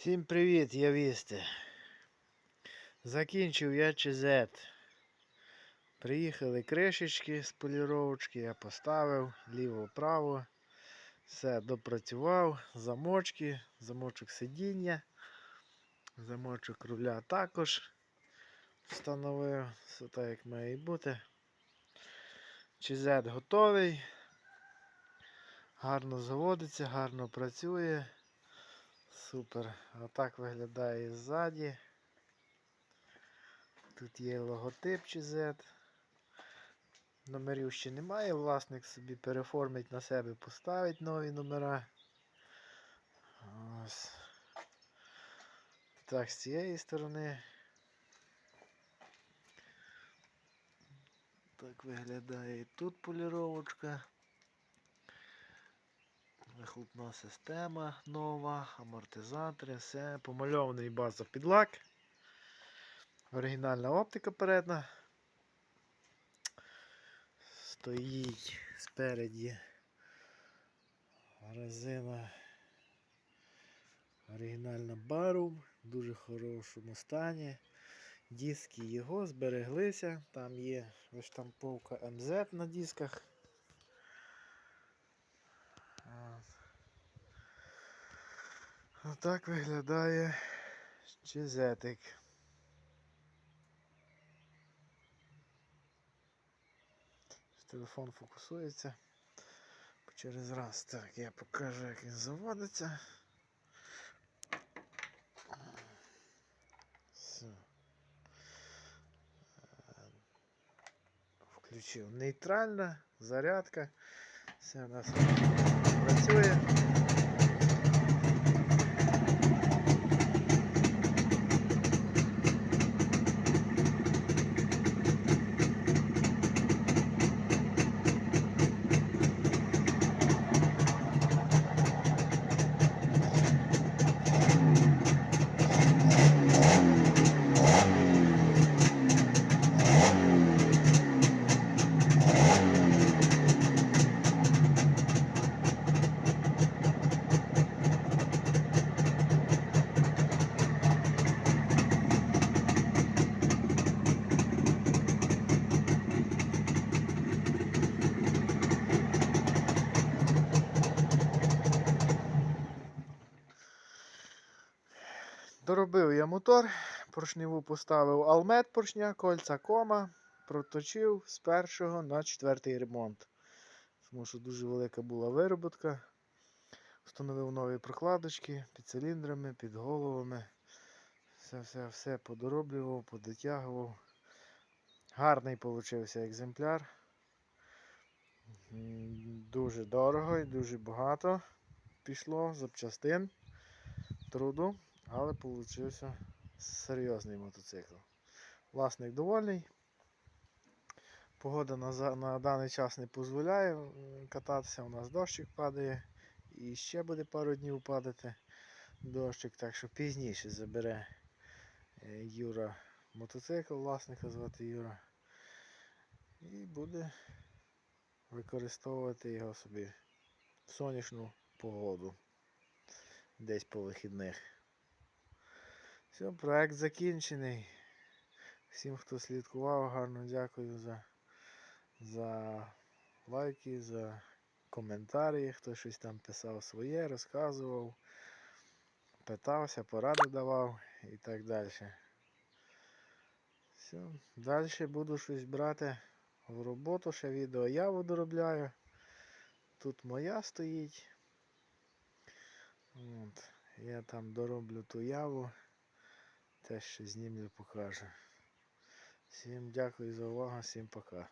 Всім привіт, явісти. Закінчив я ЧЗ. Приїхали кришечки з поліровочки, я поставив ліво-право. Все допрацював, замочки, замочок сидіння, замочок руля також встановив. Все так як має бути. ЧЗ готовий. Гарно заводиться, гарно працює. Супер. А так виглядає ззаді. Тут є логотип CZ. Номерів ще немає, власник собі переформить на себе, поставить нові номера. Ось. Так, з цієї сторони. Так виглядає і тут поліровочка. Вихлопна система нова, амортизатори, все. Помальований база підлак. Оригінальна оптика передна. Стоїть спереді резина. Оригінальна бару в дуже хорошому стані. Диски його збереглися. Там є виштамповка МЗ на дисках. Отак виглядає чизетик. Телефон фокусується через раз. Так, я покажу, як він заводиться. Все. Включив нейтральна зарядка. Все у нас працює. Доробив я мотор, поршневу поставив алмет поршня, кольця кома, проточив з першого на четвертий ремонт. Тому що дуже велика була вироботка. Встановив нові прокладочки під циліндрами, під головами. Все, все, все подороблював, подотягував. Гарний получився екземпляр. Дуже дорого і дуже багато пішло запчастин, труду. Але получився серйозний мотоцикл. Власник довольний. Погода на, на даний час не дозволяє кататися. У нас дощик падає. І ще буде пару днів падати дощик, так що пізніше забере е, Юра мотоцикл, власника звати Юра. І буде використовувати його собі в сонячну погоду. Десь по вихідних. Все, проект закінчений. Всім, хто слідкував, гарно дякую за, за лайки, за коментарі. Хто щось там писав своє, розказував, питався, поради давав і так далі. Все, далі буду щось брати в роботу, ще відео я доробляю. Тут моя стоїть. От. Я там дороблю ту яву. Теж ще знімлю покажу. Всім дякую за увагу, всім пока.